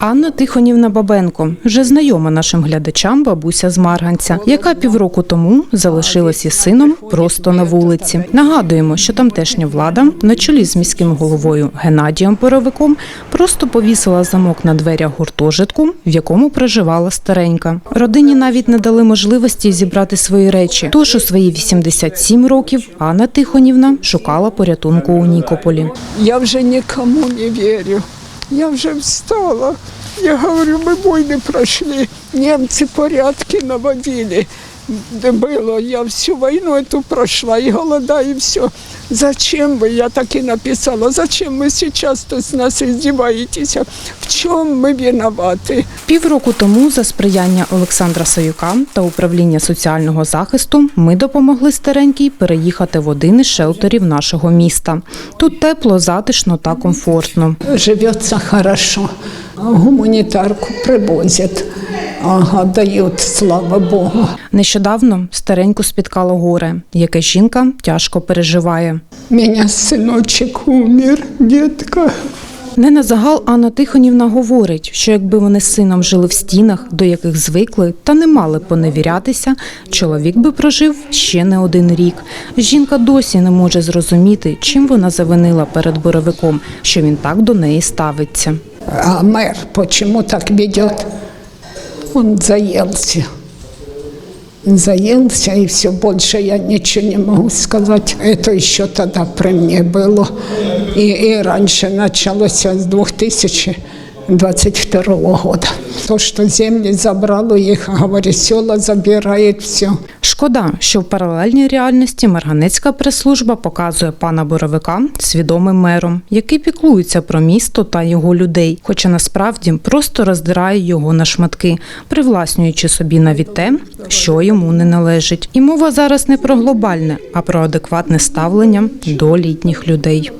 Анна Тихонівна Бабенко вже знайома нашим глядачам бабуся з Марганця, яка півроку тому залишилась із сином просто на вулиці. Нагадуємо, що тамтешня влада на чолі з міським головою Геннадієм Боровиком просто повісила замок на дверях гуртожитку, в якому проживала старенька. Родині навіть не дали можливості зібрати свої речі. Тож у свої 87 років Анна Тихонівна шукала порятунку у Нікополі. Я вже нікому не вірю. Я вже встала. Я говорю, ми війни пройшли. Німці порядки наводили. Де було, я всю війну эту пройшла, і голода, і все. Зачем ви, я так і написала, зачем ви зараз тут з нас издеваетесь? В чому ми винуваті? Півроку тому за сприяння Олександра Саюка та управління соціального захисту ми допомогли старенькій переїхати в один із шелтерів нашого міста. Тут тепло, затишно та комфортно. Живеться хорошо. Гуманітарку привозять. Ага, дають, слава Богу. Нещодавно стареньку спіткало горе, яке жінка тяжко переживає. Меня синочок умер, дітка. Не на загал Анна Тихонівна говорить, що якби вони з сином жили в стінах, до яких звикли, та не мали поневірятися, чоловік би прожив ще не один рік. Жінка досі не може зрозуміти, чим вона завинила перед боровиком, що він так до неї ставиться. А мэр почему так ведет? Он заелся. Заелся, и все больше я ничего не могу сказать. Это еще тогда при мне было. И, и раньше началось с 2022 года. То, что земли забрало их, говорит, села забирает все. Шкода, що в паралельній реальності Марганецька прес-служба показує пана Боровика свідомим мером, який піклується про місто та його людей, хоча насправді просто роздирає його на шматки, привласнюючи собі навіть те, що йому не належить. І мова зараз не про глобальне, а про адекватне ставлення до літніх людей.